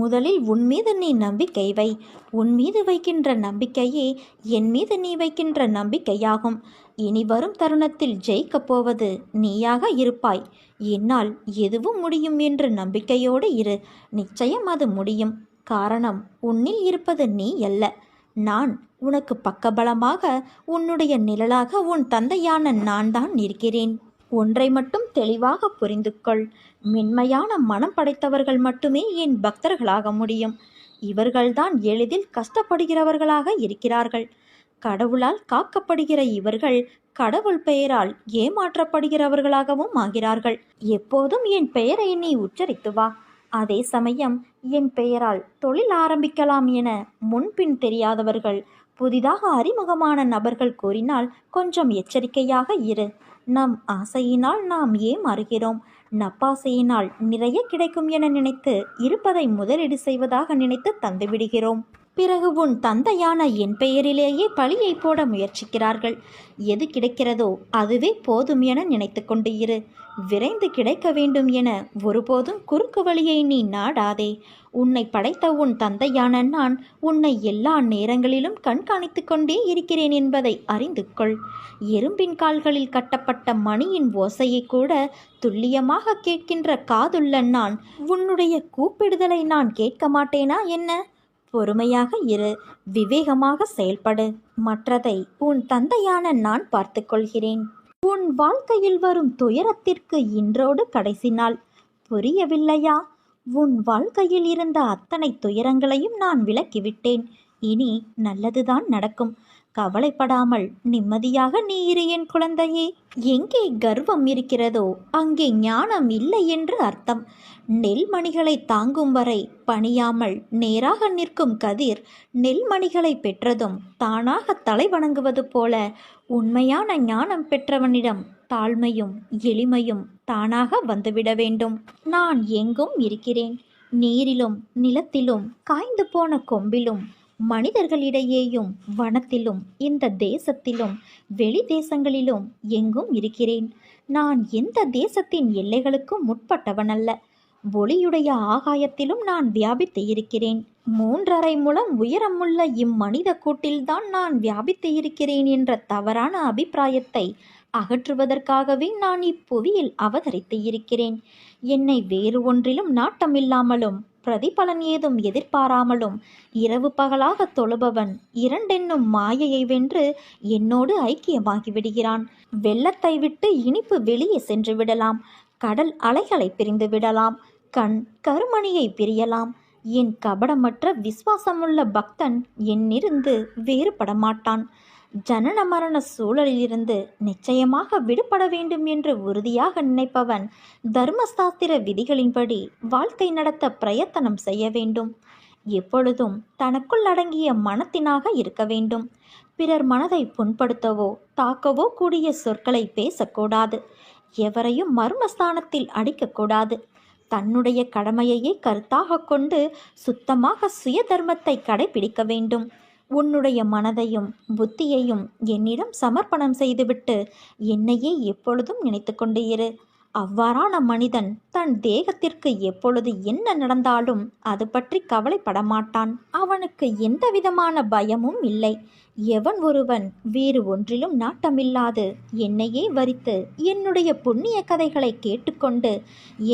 முதலில் உன் மீது நீ நம்பிக்கை வை. உன் மீது வைக்கின்ற நம்பிக்கையே என் மீது நீ வைக்கின்ற நம்பிக்கையாகும். இனி வரும் தருணத்தில் ஜெயிக்கப் போவது நீயாக இருப்பாய். என்னால் எதுவும் முடியும் என்று நம்பிக்கையோடு இரு. நிச்சயம் அது முடியும். காரணம் உன்னில் இருப்பது நீ அல்ல. நான் உனக்கு பக்கபலமாக உன்னுடைய நிழலாக உன் தந்தையான நான் தான் இருக்கிறேன் ஒன்றை மட்டும் தெளிவாக புரிந்து கொள் மென்மையான மனம் படைத்தவர்கள் மட்டுமே என் பக்தர்களாக முடியும்? இவர்கள்தான் எளிதில் கஷ்டப்படுகிறவர்களாக இருக்கிறார்கள். கடவுளால் காக்கப்படுகிற இவர்கள் கடவுள் பெயரால் ஏமாற்றப்படுகிறவர்களாகவும் ஆகிறார்கள். எப்போதும் என் பெயரை நீ உச்சரித்து வா. அதே சமயம் என் பெயரால் தொழில் ஆரம்பிக்கலாம் என முன்பின் தெரியாதவர்கள் புதிதாக அறிமுகமான நபர்கள் கூறினால் கொஞ்சம் எச்சரிக்கையாக இரு. நம் ஆசையினால் நாம் ஏமாறுகிறோம். நப்பாசையினால் நிறைய கிடைக்கும் என நினைத்து இருப்பதை முதலீடு செய்வதாக நினைத்து தந்துவிடுகிறோம் பிறகு உன் தந்தையான என் பெயரிலேயே பழியை போட முயற்சிக்கிறார்கள். எது கிடைக்கிறதோ அதுவே போதும் என நினைத்து கொண்டு இரு. விரைந்து கிடைக்க வேண்டும் என ஒருபோதும் குறுக்கு வழியை நீ நாடாதே. உன்னை படைத்த உன் தந்தையான நான் உன்னை எல்லா நேரங்களிலும் கண்காணித்து கொண்டே இருக்கிறேன் என்பதை அறிந்து கொள். எறும்பின் கால்களில் கட்டப்பட்ட மணியின் ஓசையை கூட துல்லியமாக கேட்கின்ற காதுள்ள நான் உன்னுடைய கூப்பிடுதலை நான் கேட்க மாட்டேனா என்ன? பொறுமையாக இரு விவேகமாக செயல்படு. மற்றதை உன் தந்தையான நான் பார்த்துக்கொள்கிறேன் உன் வாழ்க்கையில் வரும் துயரத்திற்கு இன்றோடு கடைசி நாள். புரியவில்லையா? உன் வாழ்க்கையில் இருந்த அத்தனை துயரங்களையும் நான் விலக்கிவிட்டேன். இனி நல்லதுதான் நடக்கும். கவலைப்படாமல் நிம்மதியாக நீ இரு என் குழந்தையே. எங்கே கர்வம் இருக்கிறதோ அங்கே ஞானம் இல்லை என்று அர்த்தம். நெல்மணிகளை தாங்கும் வரை பணியாமல் நேராக நிற்கும் கதிர் நெல்மணிகளை பெற்றதும் தானாக தலை வணங்குவது போல உண்மையான ஞானம் பெற்றவனிடம் தாழ்மையும் எளிமையும் தானாக வந்துவிட வேண்டும். நான் எங்கும் இருக்கிறேன். நீரிலும் நிலத்திலும் காய்ந்து போன கொம்பிலும் மனிதர்களிடையேயும் வனத்திலும் இந்த தேசத்திலும் வெளி தேசங்களிலும் எங்கும் இருக்கிறேன். நான் எந்த தேசத்தின் எல்லைகளுக்கும் முற்பட்டவனல்ல. ஒளியுடைய ஆகாயத்திலும் நான் வியாபித்து இருக்கிறேன் மூன்றரை மூலம் உயரமுள்ள இம்மனித கூட்டில்தான் நான் வியாபித்து இருக்கிறேன் என்ற தவறான அபிப்பிராயத்தை அகற்றுவதற்காகவே நான் இப்புவியில் அவதரித்து இருக்கிறேன் என்னை வேறு ஒன்றிலும் நாட்டமில்லாமலும் பிரதிபலன் ஏதும் எதிர்பாராமலும் இரவு பகலாக தொழுபவன் இரண்டென்னும் மாயையை வென்று என்னோடு ஐக்கியமாகிவிடுகிறான். வெள்ளத்தை விட்டு இனிப்பு வெளியே சென்று விடலாம். கடல் அலைகளை பிரிந்து விடலாம். கண் கருமணியை பிரியலாம். என் கபடமற்ற விசுவாசமுள்ள பக்தன் என்னிருந்து வேறுபட மாட்டான். ஜனன மரண சூழலிலிருந்து நிச்சயமாக விடுபட வேண்டும் என்று உறுதியாக நினைப்பவன் தர்மசாஸ்திர விதிகளின்படி வாழ்க்கை நடத்த பிரயத்தனம் செய்ய வேண்டும். எப்பொழுதும் தனக்குள் அடங்கிய மனத்தினாக இருக்க வேண்டும். பிறர் மனதை புண்படுத்தவோ தாக்கவோ கூடிய சொற்களை பேசக்கூடாது. எவரையும் மர்மஸ்தானத்தில் அடிக்கக்கூடாது. தன்னுடைய கடமையையே கருத்தாக கொண்டு சுத்தமாக சுய தர்மத்தை கடைபிடிக்க வேண்டும். உன்னுடைய மனதையும் புத்தியையும் என்னிடம் சமர்ப்பணம் செய்துவிட்டு என்னையே எப்பொழுதும் நினைத்து கொண்டு இரு. அவ்வாறான மனிதன் தன் தேகத்திற்கு எப்பொழுது என்ன நடந்தாலும் அது பற்றி கவலைப்பட மாட்டான் அவனுக்கு எந்த விதமான பயமும் இல்லை. எவன் ஒருவன் வேறு ஒன்றிலும் நாட்டமில்லாது என்னையே வரித்து என்னுடைய புண்ணிய கதைகளை கேட்டுக்கொண்டு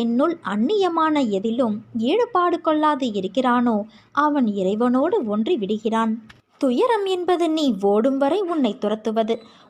என்னுள் அந்நியமான எதிலும் ஈடுபாடு கொள்ளாது இருக்கிறானோ அவன் இறைவனோடு ஒன்றி விடுகிறான் துயரம் என்பது நீ ஓடும் வரை உன்னை துரத்துவது.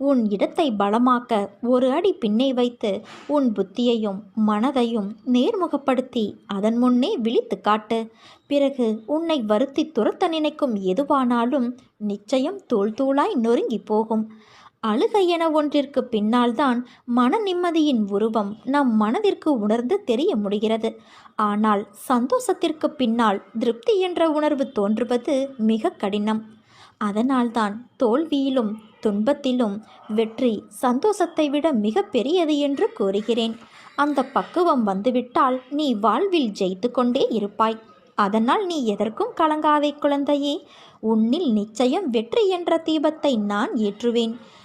உன் இடத்தை பலமாக்க ஒரு அடி பின்னே வைத்து உன் புத்தியையும் மனதையும் நேர்முகப்படுத்தி அதன் முன்னே விழித்து காட்டு. பிறகு உன்னை வருத்தி துரத்த நினைக்கும் எதுவானாலும் நிச்சயம் தூள் தூளாய் நொறுங்கி போகும். அழுகை என ஒன்றிற்கு பின்னால்தான் மன நிம்மதியின் உருவம் நம் மனதிற்கு உணர்ந்து தெரிய முடிகிறது. ஆனால் சந்தோஷத்திற்கு பின்னால் திருப்தி என்ற உணர்வு தோன்றுவது மிக கடினம். அதனால்தான் தோல்வியிலும் துன்பத்திலும் வெற்றி சந்தோஷத்தை விட மிக பெரியது என்று கூறுகிறேன். அந்த பக்குவம் வந்துவிட்டால் நீ வாழ்வில் ஜெயித்து கொண்டே இருப்பாய். அதனால் நீ எதற்கும் கலங்காதே குழந்தையே. உன்னில் நிச்சயம் வெற்றி என்ற தீபத்தை நான் ஏற்றுவேன்.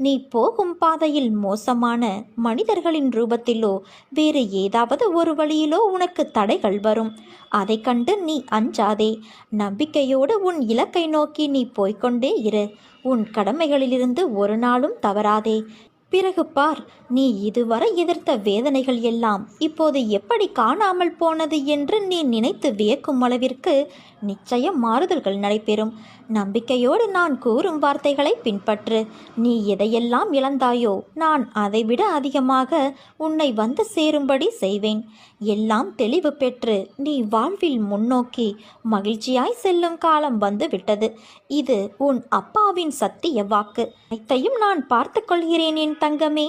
நீ போகும் பாதையில் மோசமான மனிதர்களின் ரூபத்திலோ வேறு ஏதாவது ஒரு வழியிலோ உனக்கு தடைகள் வரும். அதை கண்டு நீ அஞ்சாதே. நம்பிக்கையோடு உன் இலக்கை நோக்கி நீ போய்கொண்டே இரு. உன் கடமைகளிலிருந்து ஒரு நாளும் தவறாதே. பிறகு பார் நீ இதுவரை எதிர்த்த வேதனைகள் எல்லாம் இப்போது எப்படி காணாமல் போனது என்று நீ நினைத்து வியக்கும் அளவிற்கு நிச்சயம் மாறுதல்கள் நடைபெறும். நம்பிக்கையோடு நான் கூறும் வார்த்தைகளை பின்பற்று. நீ எதையெல்லாம் இழந்தாயோ நான் அதைவிட அதிகமாக உன்னை வந்து சேரும்படி செய்வேன். எல்லாம் தெளிவு பெற்று நீ வாழ்வில் முன்னோக்கி மகிழ்ச்சியாய் செல்லும் காலம் வந்து விட்டது. இது உன் அப்பாவின் சத்திய வாக்கு. அனைத்தையும் நான் பார்த்து கொள்கிறேன் என் தங்கமே.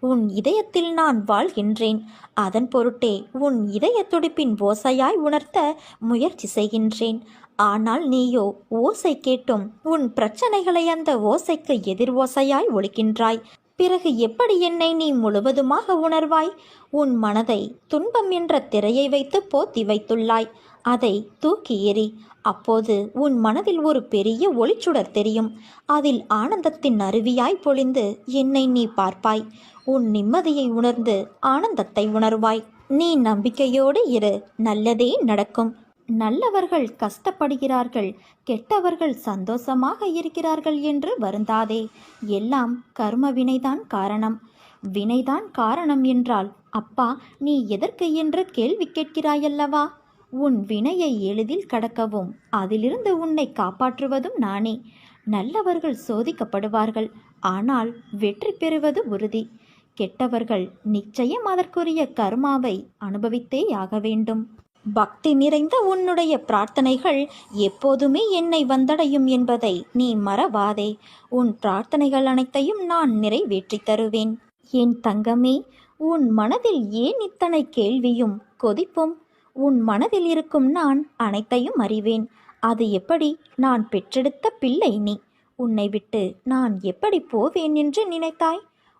உன் இதயத்தில் நான் வாழ்கின்றேன் அதன் பொருட்டே உன் இதய துடிப்பின் ஓசையாய் உணர்த்த முயற்சி செய்கின்றேன். ஆனால் நீயோ ஓசை கேட்டும். உன் பிரச்சனைகளை அந்த ஓசைக்கு எதிர் ஓசையாய் ஒழிக்கின்றாய். பிறகு எப்படி என்னை நீ முழுவதுமாக உணர்வாய்? உன் மனதை துன்பம் என்ற திரையை வைத்து போத்தி வைத்துள்ளாய். அதை தூக்கி எறி அப்போது உன் மனதில் ஒரு பெரிய ஒளிச்சுடர் தெரியும். அதில் ஆனந்தத்தின் அருவியாய் பொழிந்து என்னை நீ பார்ப்பாய். உன் நிம்மதியை உணர்ந்து ஆனந்தத்தை உணர்வாய். நீ நம்பிக்கையோடு இரு நல்லதே நடக்கும். நல்லவர்கள் கஷ்டப்படுகிறார்கள் கெட்டவர்கள் சந்தோஷமாக இருக்கிறார்கள் என்று வருந்தாதே. எல்லாம் கர்ம வினைதான் காரணம். வினைதான் காரணம் என்றால் அப்பா நீ எதற்கு என்று கேள்வி கேட்கிறாயல்லவா? உன் வினையை எளிதில் கடக்கவும் அதிலிருந்து உன்னை காப்பாற்றுவதும் நானே. நல்லவர்கள் சோதிக்கப்படுவார்கள் ஆனால் வெற்றி பெறுவது உறுதி. கெட்டவர்கள் நிச்சயம் அதற்குரிய கர்மாவை அனுபவித்தே ஆக வேண்டும். பக்தி நிறைந்த உன்னுடைய பிரார்த்தனைகள் எப்போதுமே என்னை வந்தடையும் என்பதை நீ மறவாதே. உன் பிரார்த்தனைகள் அனைத்தையும் நான் நிறைவேற்றி தருவேன். என் தங்கமே உன் மனதில் ஏன் இத்தனை கேள்வியும் கொதிப்பும்? உன் மனதில் இருக்கும் நான் அனைத்தையும் அறிவேன். அது எப்படி? நான் பெற்றெடுத்த பிள்ளை நீ. உன்னை விட்டு நான் எப்படி போவேன் என்று நினைத்தாய்?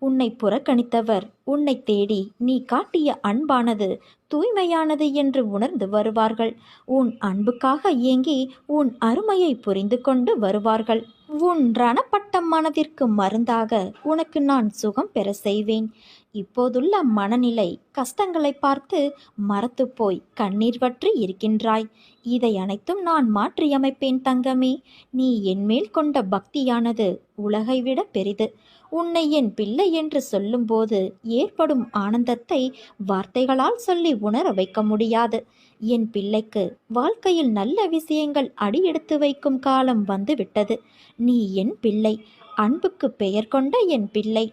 உன்னை புறக்கணித்தவர். உன்னை தேடி நீ காட்டிய அன்பானது தூய்மையானது என்று உணர்ந்து வருவார்கள். உன் அன்புக்காக ஏங்கி உன் அருமையை புரிந்து கொண்டு வருவார்கள். உன் ரணப்பட்ட மனதிற்கு மருந்தாக உனக்கு நான் சுகம் பெற செய்வேன். இப்போதுள்ள மனநிலை கஷ்டங்களை பார்த்து மறத்து போய் கண்ணீர் வற்றி இருக்கின்றாய். இதை அனைத்தும் நான் மாற்றியமைப்பேன் தங்கமே. நீ என்மேல் கொண்ட பக்தியானது உலகை விட பெரிது. உன்னை என் பிள்ளை என்று சொல்லும்போது ஏற்படும் ஆனந்தத்தை வார்த்தைகளால் சொல்லி உணர வைக்க முடியாது. என் பிள்ளைக்கு வாழ்க்கையில் நல்ல விஷயங்கள் அடியெடுத்து வைக்கும் காலம் வந்துவிட்டது. நீ என் பிள்ளை. அன்புக்கு பெயர் கொண்ட என் பிள்ளை.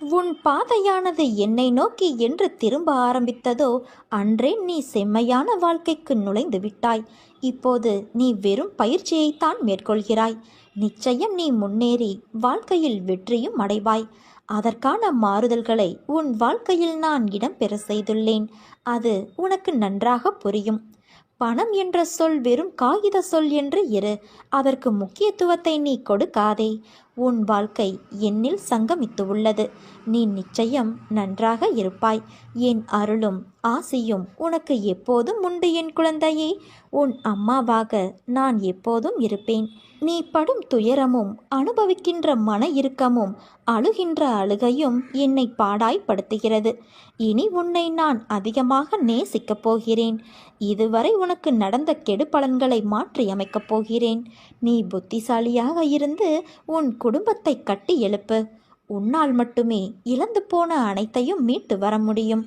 உன் பாதையானது என்னை நோக்கி என்று திரும்ப ஆரம்பித்ததோ அன்றே நீ செம்மையான வாழ்க்கைக்கு நுழைந்து விட்டாய். இப்போது நீ வெறும் பயிற்சியைத்தான் மேற்கொள்கிறாய். நிச்சயம் நீ முன்னேறி வாழ்க்கையில் வெற்றியும் அடைவாய். அதற்கான மாறுதல்களை உன் வாழ்க்கையில் நான் இடம்பெற செய்துள்ளேன். அது உனக்கு நன்றாக புரியும். பணம் என்ற சொல் வெறும் காகித சொல் என்று இரு. அதற்கு முக்கியத்துவத்தை நீ கொடுக்காதே. உன் வாழ்க்கை என்னில் சங்கமித்து உள்ளது. நீ நிச்சயம் நன்றாக இருப்பாய். என் அருளும் ஆசையும் உனக்கு எப்போதும் உண்டு என் குழந்தையே. உன் அம்மாவாக நான் எப்போதும் இருப்பேன். நீ படும் துயரமும் அனுபவிக்கின்ற மன இறுக்கமும் அழுகின்ற அழுகையும் என்னை பாடாய்ப்படுத்துகிறது. இனி உன்னை நான் அதிகமாக நேசிக்கப் போகிறேன். இதுவரை உனக்கு நடந்த கெடு பலன்களை போகிறேன். நீ புத்திசாலியாக இருந்து உன் குடும்பத்தை கட்டி எழுப்பு. உன்னால் மட்டுமே இழந்து போன அனைத்தையும் மீட்டு வர முடியும்.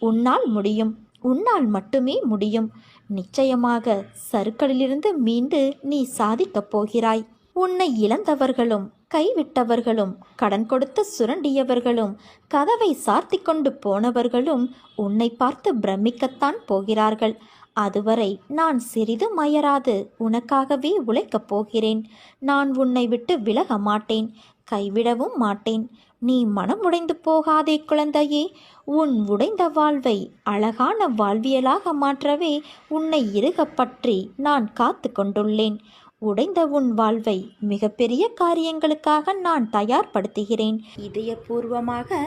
உன்னால் முடியும். உன்னால் மட்டுமே முடியும். நிச்சயமாக சருக்களிலிருந்து மீண்டு நீ சாதிக்கப் போகிறாய். உன்னை இழந்தவர்களும் கைவிட்டவர்களும் கடன் கொடுத்து சுரண்டியவர்களும் கதவை சார்த்தி கொண்டு போனவர்களும் உன்னை பார்த்து பிரமிக்கத்தான் போகிறார்கள். அதுவரை நான் சிறிதும் மயராது உனக்காகவே உழைக்கப் போகிறேன். நான் உன்னை விட்டு விலக மாட்டேன். கைவிடவும் மாட்டேன். நீ மனம் உடைந்து போகாதே குழந்தையே. உன் உடைந்த வாழ்வை அழகான வாழ்வியலாக மாற்றவே உன்னை இருக பற்றி நான் காத்து கொண்டுள்ளேன். உடைந்த உன் வாழ்வை மிகப்பெரிய காரியங்களுக்காக நான் தயார்படுத்துகிறேன். இதயபூர்வமாக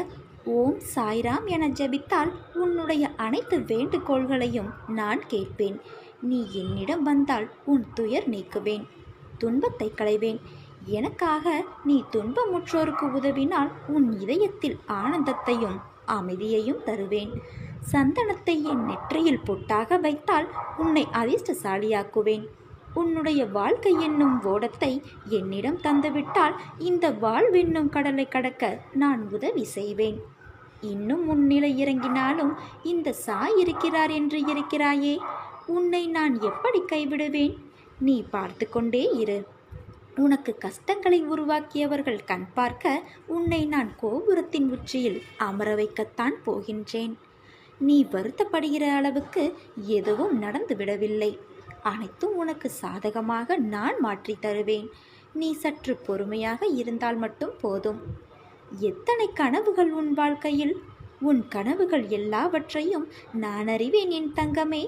ஓம் சாய்ராம் என ஜெபித்தால் உன்னுடைய அனைத்து வேண்டுகோள்களையும் நான் கேட்பேன். நீ என்னிடம் வந்தால் உன் துயர் நீக்குவேன். துன்பத்தை களைவேன். எனக்காக நீ துன்பமுற்றோருக்கு உதவினால் உன் இதயத்தில் ஆனந்தத்தையும் அமைதியையும் தருவேன். சந்தனத்தை என் நெற்றியில் பொட்டாக வைத்தால் உன்னை அதிர்ஷ்டசாலியாக்குவேன். உன்னுடைய வாழ்க்கை என்னும் ஓடத்தை என்னிடம் தந்துவிட்டால் இந்த வாழ்வென்னும் கடலை கடக்க நான் உதவி செய்வேன். இன்னும் உன்னிலை இறங்கினாலும் இந்த சாய் இருக்கிறார் என்று இருக்கிறாயே. உன்னை நான் எப்படி கைவிடுவேன்? நீ பார்த்து கொண்டே இரு. உனக்கு கஷ்டங்களை உருவாக்கியவர்கள் கண் பார்க்க உன்னை நான் கோபுரத்தின் உச்சியில் அமர வைக்கத்தான் போகின்றேன். நீ வருத்தப்படுகிற அளவுக்கு எதுவும் நடந்துவிடவில்லை அனைத்தும் உனக்கு சாதகமாக நான் மாற்றி தருவேன். நீ சற்று பொறுமையாக இருந்தால் மட்டும் போதும். எத்தனை கனவுகள் உன் வாழ்க்கையில்? உன் கனவுகள் எல்லாவற்றையும் நான் அறிவேன் என் தங்கமே.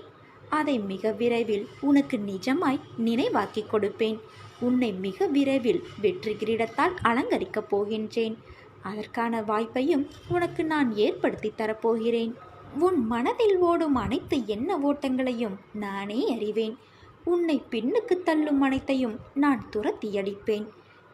அதை மிக விரைவில் உனக்கு நிஜமாய் நினைவாக்கிக் கொடுப்பேன். உன்னை மிக விரைவில் வெற்றி கிரீடத்தால் அலங்கரிக்கப் போகின்றேன். அதற்கான வாய்ப்பையும் உனக்கு நான் ஏற்படுத்தி தரப்போகிறேன். உன் மனதில் ஓடும் அனைத்து எண்ண ஓட்டங்களையும் நானே அறிவேன். உன்னை பின்னுக்கு தள்ளும் அனைத்தையும் நான் துரத்தியடிப்பேன்